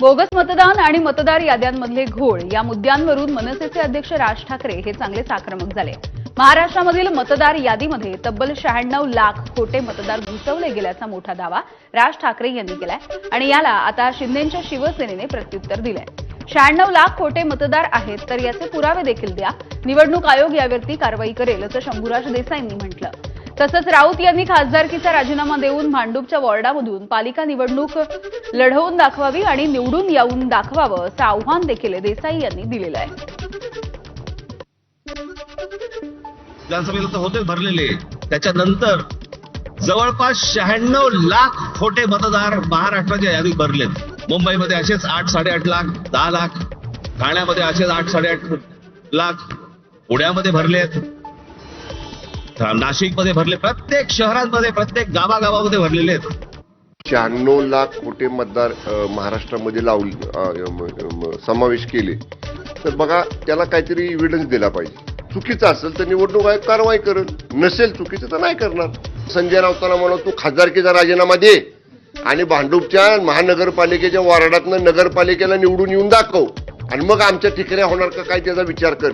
Bogus मतदान आणि मतदार याद्यांमधले घोळ या मुद्द्यांवरून मनसेचे अध्यक्ष राज ठाकरे हे चांगलेच आक्रमक झाले. महाराष्ट्रामधील मतदार यादीमध्ये तब्बल शहाण्णव लाख खोटे मतदार घुसवले गेल्याचा मोठा दावा राज ठाकरे यांनी केलाय आणि याला आता शिंदेच्या शिवसेनेने प्रत्युत्तर दिलंय. शहाण्णव लाख खोटे मतदार आहेत तर याचे पुरावे देखील द्या. निवडणूक आयोग यावरती कारवाई करेल असं शंभूराज देसाईंनी म्हटलं. तसंच राऊत यांनी खासदारकीचा राजीनामा देऊन भांडूपच्या वॉर्डामधून पालिका निवडणूक लढवून दाखवावी आणि निवडून येऊन दाखवावं असं आव्हान देखील देसाई यांनी दिलेलं आहे. विधानसभेला तर होते भरलेले. त्याच्यानंतर जवळपास शहाण्णव लाख खोटे मतदार महाराष्ट्राच्या यादीत भरलेत. मुंबईमध्ये असेच आठ साडेआठ लाख दहा लाख ठाण्यामध्ये असेच आठ साडेआठ लाख पुण्यामध्ये भरलेत. नाशिकमध्ये भरले प्रत्येक शहरांमध्ये प्रत्येक गावागावामध्ये भरलेले आहेत. शहाण्णव लाख कोटे मतदार महाराष्ट्रामध्ये लावले समावेश केले. तर बघा त्याला काहीतरी इव्हिडन्स दिला पाहिजे. चुकीचं असेल तर निवडणूक आयोग कारवाई करेल. नसेल चुकीचं तर नाही करणार. संजय राऊतांना म्हणा तू खासदारकीचा राजीनामा दे आणि भांडूपच्या महानगरपालिकेच्या वॉर्डातनं नगरपालिकेला निवडून येऊन दाखव आणि मग आमच्या ठिकाणी होणार का? काय त्याचा विचार कर.